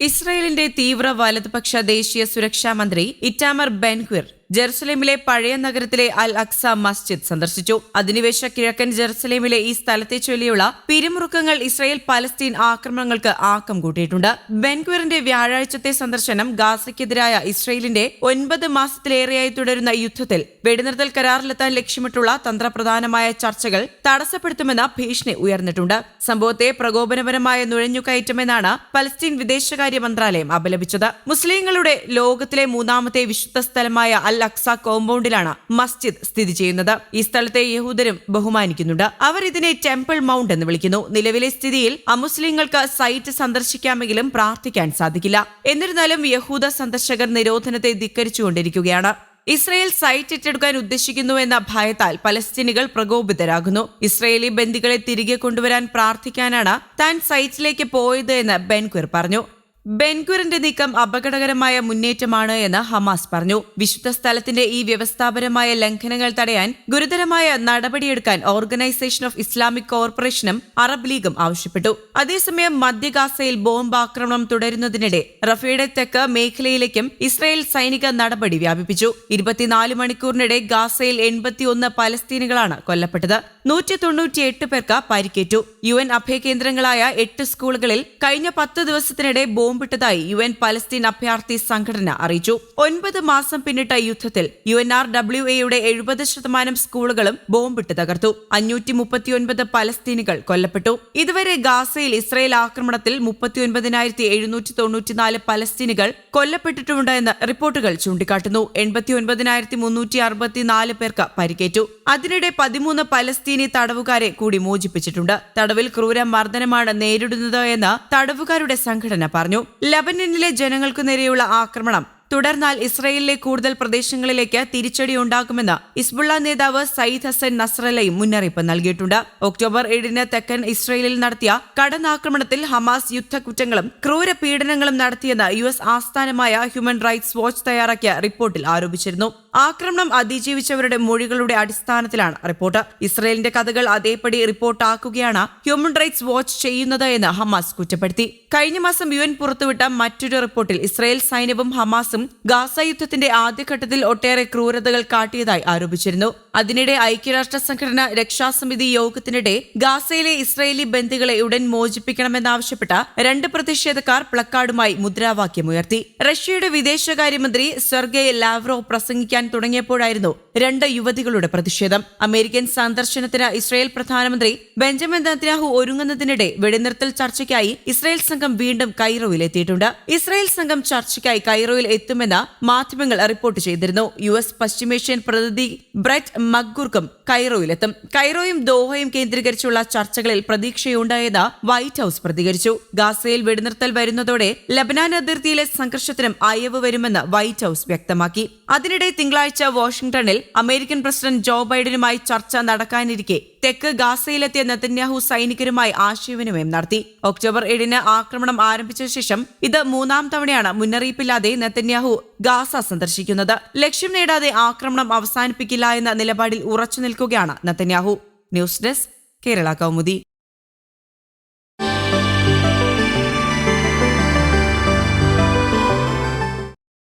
ഇസ്രയേലിന്റെ തീവ്ര വലതുപക്ഷ ദേശീയ സുരക്ഷാ മന്ത്രി ഇറ്റാമർ ബെൻക്വിർ ജെറുസലേമിലെ പഴയ നഗരത്തിലെ അൽ അക്സ മസ്ജിദ് സന്ദർശിച്ചു. അധിനിവേശ കിഴക്കൻ ജെറുസലേമിലെ ഈ സ്ഥലത്തെ ചൊല്ലിയുള്ള പിരിമുറുക്കങ്ങൾ ഇസ്രായേൽ പലസ്തീൻ ആക്രമണങ്ങൾക്ക് ആക്കം കൂട്ടിയിട്ടുണ്ട്. ബെൻക്വിറിന്റെ വ്യാഴാഴ്ചത്തെ സന്ദർശനം ഗാസയ്ക്കെതിരായ ഇസ്രയേലിന്റെ ഒൻപത് മാസത്തിലേറെയായി തുടരുന്ന യുദ്ധത്തിൽ വെടിനിർത്തൽ കരാറിലെത്താൻ ലക്ഷ്യമിട്ടുള്ള തന്ത്രപ്രധാനമായ ചർച്ചകൾ തടസ്സപ്പെടുത്തുമെന്ന ഭീഷണി ഉയർന്നിട്ടുണ്ട്. സംഭവത്തെ പ്രകോപനപരമായ നുഴഞ്ഞുകയറ്റമെന്നാണ് പലസ്തീൻ വിദേശകാര്യ മന്ത്രാലയം അപലപിച്ചത്. മുസ്ലിങ്ങളുടെ ലോകത്തിലെ മൂന്നാമത്തെ വിശുദ്ധ സ്ഥലമായ അൽ അക്സ കോമ്പൗണ്ടിലാണ് മസ്ജിദ് സ്ഥിതി ചെയ്യുന്നത്. ഈ സ്ഥലത്തെ യഹൂദരും ബഹുമാനിക്കുന്നുണ്ട്. അവർ ഇതിനെ ടെമ്പിൾ മൗണ്ട് എന്ന് വിളിക്കുന്നു. നിലവിലെ സ്ഥിതിയിൽ അമുസ്ലിങ്ങൾക്ക് സൈറ്റ് സന്ദർശിക്കാമെങ്കിലും പ്രാർത്ഥിക്കാൻ സാധിക്കില്ല. എന്നിരുന്നാലും യഹൂദ സന്ദർശകർ നിരോധനത്തെ ധിക്കരിച്ചുകൊണ്ടിരിക്കുകയാണ്. ഇസ്രയേൽ സൈറ്റ് ഏറ്റെടുക്കാൻ ഉദ്ദേശിക്കുന്നു എന്ന ഭയത്താൽ പലസ്തീനികൾ പ്രകോപിതരാകുന്നു. ഇസ്രയേലി ബന്ദികളെ തിരികെ കൊണ്ടുവരാൻ പ്രാർത്ഥിക്കാനാണ് താൻ സൈറ്റിലേക്ക് പോയത് എന്ന് ബെൻക്വിർ പറഞ്ഞു. ബെൻഗുറിന്റെ നീക്കം അപകടകരമായ മുന്നേറ്റമാണ് എന്ന് ഹമാസ് പറഞ്ഞു. വിശുദ്ധ സ്ഥലത്തിന്റെ ഈ വ്യവസ്ഥാപരമായ ലംഘനങ്ങൾ തടയാൻ ഗുരുതരമായ നടപടിയെടുക്കാൻ ഓർഗനൈസേഷൻ ഓഫ് ഇസ്ലാമിക് കോർപ്പറേഷനും അറബ് ലീഗും ആവശ്യപ്പെട്ടു. അതേസമയം മധ്യഗാസയിൽ ബോംബ് ആക്രമണം തുടരുന്നതിനിടെ റഫയുടെ തെക്ക് മേഖലയിലേക്കും ഇസ്രായേൽ സൈനിക നടപടി വ്യാപിപ്പിച്ചു. ഇരുപത്തിനാല് മണിക്കൂറിനിടെ ഗാസയിൽ എൺപത്തിയൊന്ന് പലസ്തീനുകളാണ് കൊല്ലപ്പെട്ടത്. നൂറ്റി തൊണ്ണൂറ്റിയെട്ട് പേർക്ക് പരിക്കേറ്റു. യു എൻ അഭയകേന്ദ്രങ്ങളായ എട്ട് സ്കൂളുകളിൽ കഴിഞ്ഞ പത്ത് ദിവസത്തിനിടെ ബോംബിട്ടതായി യു എൻ പലസ്തീൻ അഭയാർത്ഥി സംഘടന അറിയിച്ചു. ഒൻപത് മാസം പിന്നിട്ട യുദ്ധത്തിൽ യു എൻ ആർ ഡബ്ല്യു എയുടെ എഴുപത് ശതമാനം സ്കൂളുകളും ബോംബിട്ട് തകർത്തു. അഞ്ഞൂറ്റി മുപ്പത്തിയൊൻപത് പലസ്തീനുകൾ കൊല്ലപ്പെട്ടു. ഇതുവരെ ഗാസയിൽ ഇസ്രയേൽ ആക്രമണത്തിൽ മുപ്പത്തിയൊൻപതിനായിരത്തി എഴുന്നൂറ്റി തൊണ്ണൂറ്റിനാല് പലസ്തീനുകൾ കൊല്ലപ്പെട്ടിട്ടുണ്ട് എന്ന് റിപ്പോർട്ടുകൾ ചൂണ്ടിക്കാട്ടുന്നു. എൺപത്തിയൊൻപതിനായിരത്തി മുന്നൂറ്റി അറുപത്തിനാല് പേർക്ക് പരിക്കേറ്റു. അതിനിടെ പതിമൂന്ന് പലസ്തീനി തടവുകാരെ കൂടി മോചിപ്പിച്ചിട്ടുണ്ട്. തടവിൽ ക്രൂര മർദ്ദനമാണ് നേരിടുന്നത് എന്ന് തടവുകാരുടെ സംഘടന പറഞ്ഞു. ലബനനിലെ ജനങ്ങൾക്കു നേരെയുള്ള ആക്രമണം. തുടർന്നാൽ ഇസ്രയേലിലെ കൂടുതൽ പ്രദേശങ്ങളിലേക്ക് തിരിച്ചടി ഉണ്ടാക്കുമെന്ന് ഇസ്ബുള്ള നേതാവ് സയ്യിദ് ഹസൻ നസ്രലയും മുന്നറിയിപ്പ് നൽകിയിട്ടുണ്ട്. ഒക്ടോബർ ഏഴിന് തെക്കൻ ഇസ്രയേലിൽ നടത്തിയ കടന്നാക്രമണത്തിൽ ഹമാസ് യുദ്ധക്കുറ്റങ്ങളും ക്രൂര പീഡനങ്ങളും നടത്തിയെന്ന് യു ആസ്ഥാനമായ ഹ്യൂമൻ റൈറ്റ്സ് വാച്ച് തയ്യാറാക്കിയ റിപ്പോർട്ടിൽ ആരോപിച്ചിരുന്നു. ആക്രമണം അതിജീവിച്ചവരുടെ മൊഴികളുടെ അടിസ്ഥാനത്തിലാണ് റിപ്പോർട്ട്. ഇസ്രയേലിന്റെ കഥകൾ അതേപടി റിപ്പോർട്ടാക്കുകയാണ് ഹ്യൂമൻ റൈറ്റ്സ് വാച്ച് ചെയ്യുന്നത് എന്ന് ഹമാസ് കുറ്റപ്പെടുത്തി. കഴിഞ്ഞ മാസം യു എൻ പുറത്തുവിട്ട മറ്റൊരു റിപ്പോർട്ടിൽ ഇസ്രയേൽ സൈന്യവും ഹമാസും ഗാസ യുദ്ധത്തിന്റെ ആദ്യഘട്ടത്തിൽ ഒട്ടേറെ ക്രൂരതകൾ കാട്ടിയതായി ആരോപിച്ചിരുന്നു. അതിനിടെ ഐക്യരാഷ്ട്ര സംഘടന രക്ഷാസമിതി യോഗത്തിനിടെ ഗാസയിലെ ഇസ്രയേലി ബന്ദികളെ ഉടൻ മോചിപ്പിക്കണമെന്നാവശ്യപ്പെട്ട രണ്ട് പ്രതിഷേധക്കാർ പ്ലക്കാർഡുമായി മുദ്രാവാക്യമുയർത്തി റഷ്യയുടെ വിദേശകാര്യമന്ത്രി സെർഗെ ലാവ്റോ പ്രസംഗിക്കാൻ തുടങ്ങിയപ്പോഴായിരുന്നു രണ്ട് യുവതികളുടെ പ്രതിഷേധം. അമേരിക്കൻ സന്ദർശനത്തിന് ഇസ്രായേൽ പ്രധാനമന്ത്രി ബെഞ്ചമിൻ നത്യാഹു ഒരുങ്ങുന്നതിനിടെ വെടിനിർത്തൽ ചർച്ചയ്ക്കായി ഇസ്രായേൽ സംഘം വീണ്ടും കൈറോയിൽ എത്തിയിട്ടുണ്ട് ഇസ്രായേൽ സംഘം ചർച്ചയ്ക്കായി കൈറോയിൽ എത്തുമെന്ന് മാധ്യമങ്ങൾ റിപ്പോർട്ട് ചെയ്തിരുന്നു. യു എസ് പശ്ചിമേഷ്യൻ പ്രതിനിധി ബ്രെറ്റ് മക്ഗുർക്കും കൈറോയിലെത്തും. കൈറോയും ദോഹയും കേന്ദ്രീകരിച്ചുള്ള ചർച്ചകളിൽ പ്രതീക്ഷയുണ്ടായെന്ന് വൈറ്റ് ഹൌസ് പ്രതികരിച്ചു. ഗാസയിൽ വെടിനിർത്തൽ വരുന്നതോടെ ലബനാൻ അതിർത്തിയിലെ സംഘർഷത്തിനും അയവ് വരുമെന്ന് വൈറ്റ് ഹൌസ് വ്യക്തമാക്കി. അതിനിടെ തിങ്കളാഴ്ച വാഷിംഗ്ടണിൽ അമേരിക്കൻ പ്രസിഡന്റ് ജോ ബൈഡനുമായി ചർച്ച നടക്കാനിരിക്കെ തെക്ക് ഗാസയിലെത്തിയ നെതന്യാഹു സൈനികരുമായി ആശയവിനിമയം നടത്തി. ഒക്ടോബർ ഏഴിന് ആക്രമണം ആരംഭിച്ച ശേഷം ഇത് മൂന്നാം തവണയാണ് മുന്നറിയിപ്പില്ലാതെ നെതന്യാഹു ഗാസ സന്ദർശിക്കുന്നത്. ലക്ഷ്യം നേടാതെ ആക്രമണം അവസാനിപ്പിക്കില്ല എന്ന നിലപാടിൽ ഉറച്ചു നിൽക്കുകയാണ് Netanyahu. News desk Kerala Kaumudi.